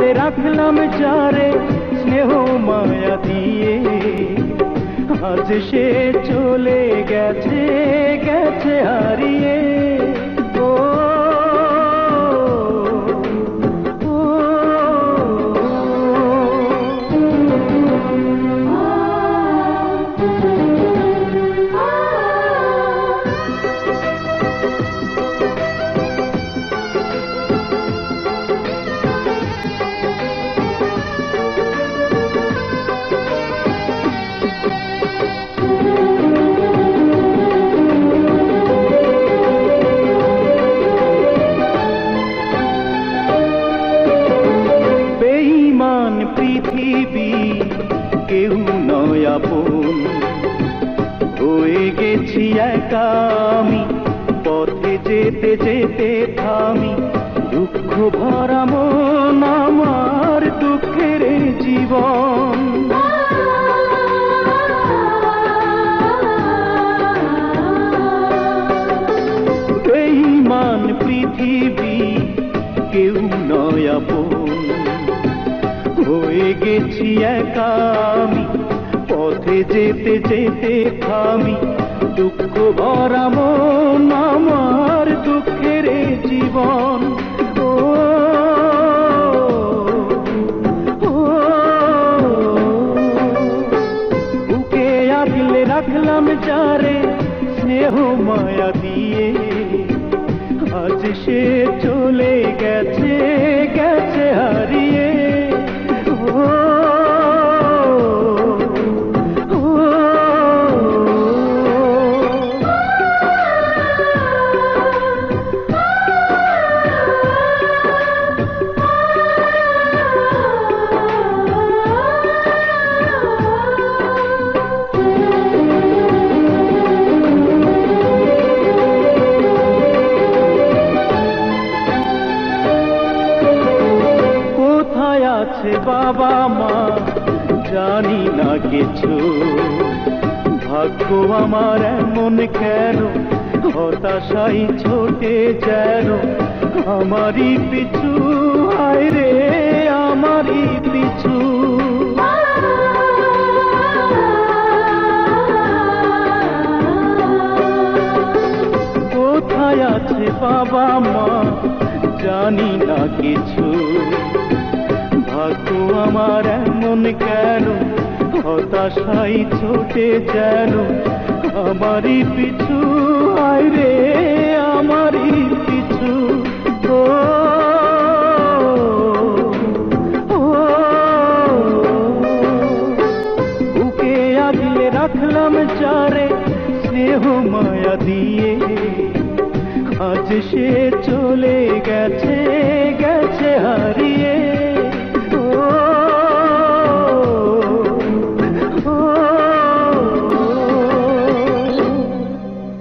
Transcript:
আগলে রাখলাম যারে স্নেহ মায়া দিয়ে আজ সে চলে গেছে গেছে হারিয়ে পৃথিবী কেউ নয় আপন। হয়ে গেছি একা আমি, পথে যেতে যেতে থামি। দুঃখ ভরা মন আমার, দুঃখের জীবন। হয়ে গেছি একা আমি। পথে যেতে যেতে থামি। দুঃখ ভরা আমার, দুঃখের জীবন। বুকে আগলে রাখলাম যারে স্নেহ মায়া দিয়ে। আজ সে চলে গেছে আছে বাবা মা? জানি না কিছু। ভাগ্য আমার এমন কেন? হতাশাই ছোটে যেন? আমারই পিছু হায় রে আমারই পিছু। কোথায় আছে বাবা মা? জানি না কিছু। ভাগ্য আমার এমন কেন? হতাশাই ছোটে যেন আমারই পিছু। আয় রে, আমারই পিছু। ও বুকে আগলে রাখলাম চারে স্নেহ মায়া দিয়ে। আজ সে চলে গেছে গেছে হারিয়ে